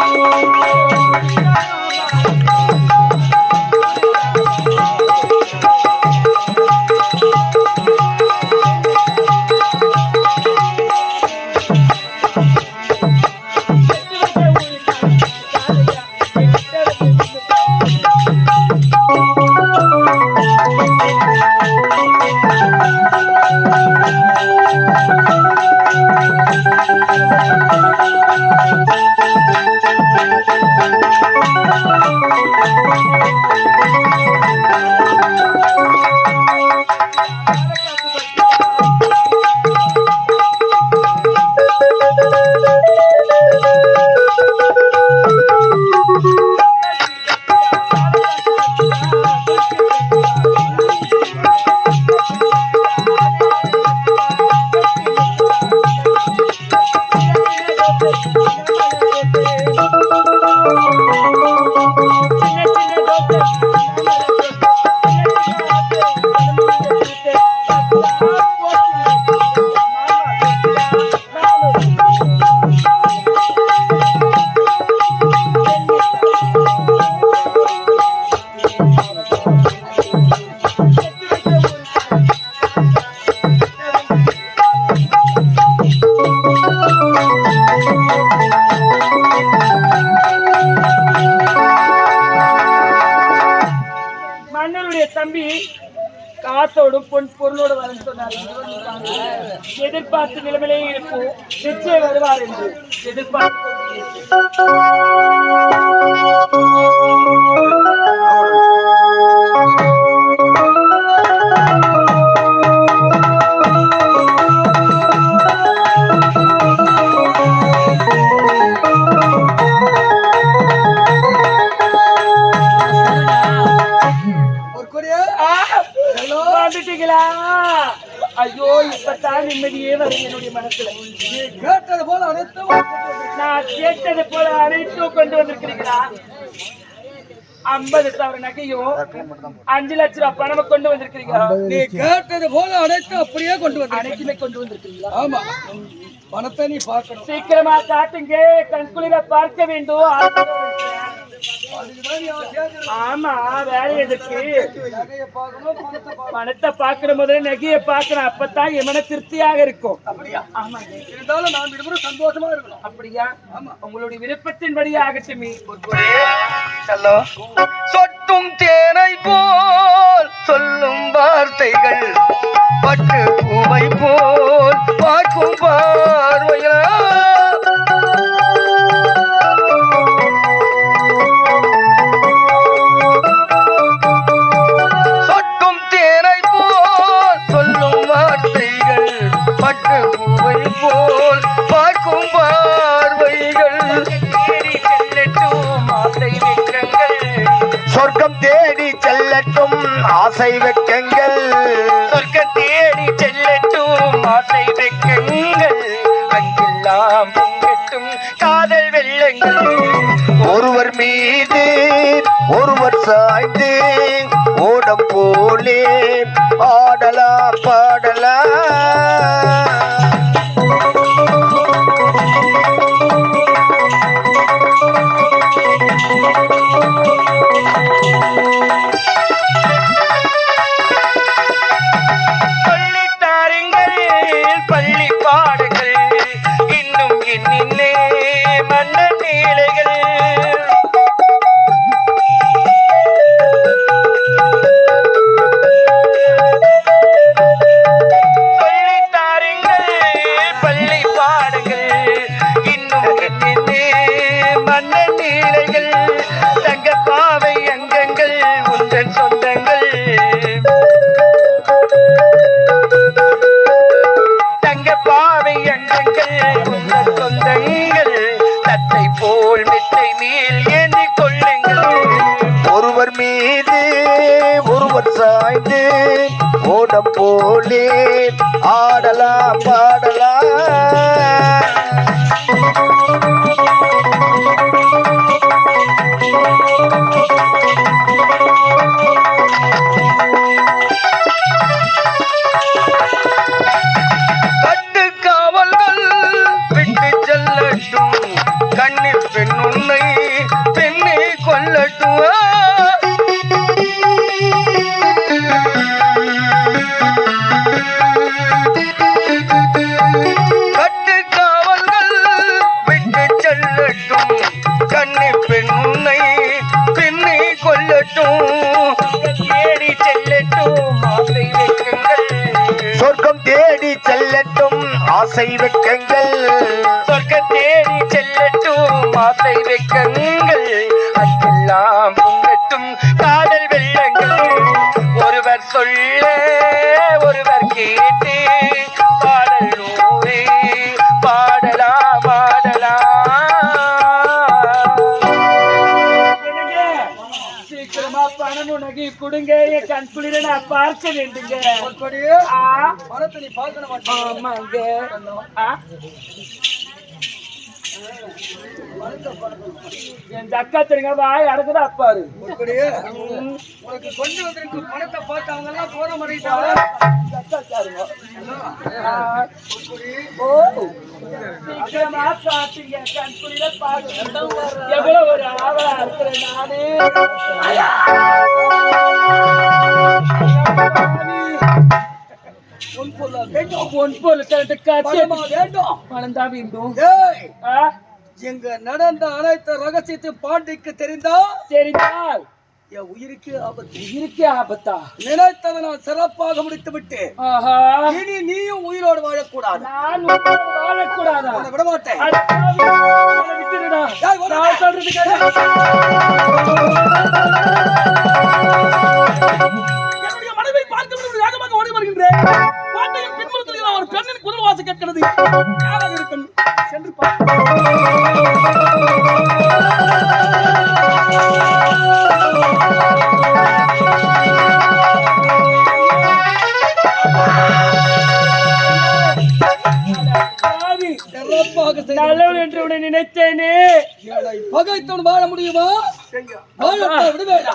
மன்னருடைய தம்பி காசோடும் பொன் பொருளோடு வரும் சொன்னார். எதிர்பார்த்த நிலைமையிலே இருக்கும் நிச்சயம் வருவார் என்று எதிர்பார்த்து ஐயோ இப்பதான் நிம்மதியே வரும் என்னுடைய மனசுல. கேட்டது போல அனைத்தும் நான் கேட்டது போல அனைத்தும் கொண்டு வந்திருக்கிறீங்களா ஐம்பது சவர நகையும் அஞ்சு லட்ச ரூபாய் பணமும் கொண்டு வந்திருக்கிறீங்களா நீ கேட்டது போல அனைத்தும் அப்படியே கொண்டு வந்து அனைத்துமே கொண்டு வந்திருக்கிறீங்களா? ஆமா. பணத்தை நீ பார்க்கணும். சீக்கிரமா காட்டுங்க. கண்குளிர பார்க்க வேண்டும். ஆமா வேலை எதுக்கு? பணத்தை பாக்குற முதல்ல நகையை பாக்குறேன் அப்பதான் என் மன திருப்தியாக இருக்கும். இருந்தாலும் நான் விடுமுறை சந்தோஷமா இருக்கணும். அப்படியா? ஆமா. உங்களுடைய விருப்பத்தின்படி ஆகட்டுமே. ஹலோ. சொட்டும் தேனை போல் சொல்லும் வார்த்தைகள் பட்டு பூவை போல் சொர்க்கம் தேடி செல்லட்டும் ஆசை வெக்கங்கள். சொர்க்கம் தேடி செல்லட்டும் ஆசை வைக்கங்கள். அங்கெல்லாம் பொங்கட்டும் காதல் வெள்ளங்கள். ஒருவர் மீது ஒருவர் சாய்ந்து ஓடம் போலே ஆடலாம் பாடலாம் Thank you. மன்னர் நீலைகள் தங்க பாவை அங்கங்கள் உந்தன் சொந்தங்கள். தங்க பாவை அங்கங்கள் உந்தன் சொந்தங்கள். தத்தை போல் மெத்தை மேல் ஏந்தி கொள்ளுங்கள். ஒருவர் மீது ஒருவர் சாய்ந்து ஓடம் போலே கொல்லட்டும். தேடி செல்லட்டும் ஆசை வைக்கங்கள். சொர்க்கம் தேடி செல்லட்டும் ஆசை வெட்கங்கள் சொர்க்க தேடி செல்லட்டும் ஆசை வைக்கங்கள். என் கண் குளிர நான் பார்க்க வேண்டுங்க. ஆ, ஆமாங்க. ஆ. என் அக்கா தெரியுங்க வாய் அடக்குதா அப்பாரு. உனக்கு கொண்டு வந்திருக்க பணத்தை பார்த்து அவங்க எல்லாம் மாட்டேங்கிறாங்க பார்க்க எவ்வளவு ஒரு ஆவலா இருக்கிறேன் நானு. எங்க நடந்த அனைத்து ரகசியத்தை பாண்டிக்கு தெரிந்தா தெரிந்தால் என் உயிருக்கு ஆபத்து உயிருக்கே ஆபத்தா நினைத்ததை நான் சிறப்பாக முடித்து விட்டு ஆஹா இனி நீயும் உயிரோடு வாழக்கூடாது நான் வாழக்கூடாதா விட மாட்டேன் ஒரு சொல்றது என்னுடைய மனைவி பார்க்க வேகமாக ஓடி வருகின்றேன். பாட்டையின் பின்புறத்தில் ஒரு பெண்ணின் குரல் வாசி கேட்கிறது. யாராக இருக்கும் சென்று நல்லவன் என்று உன்னை நினைத்தேனே. பகைத்தவன் வாழ முடியுமா? வாழத்தை விடுவேடா.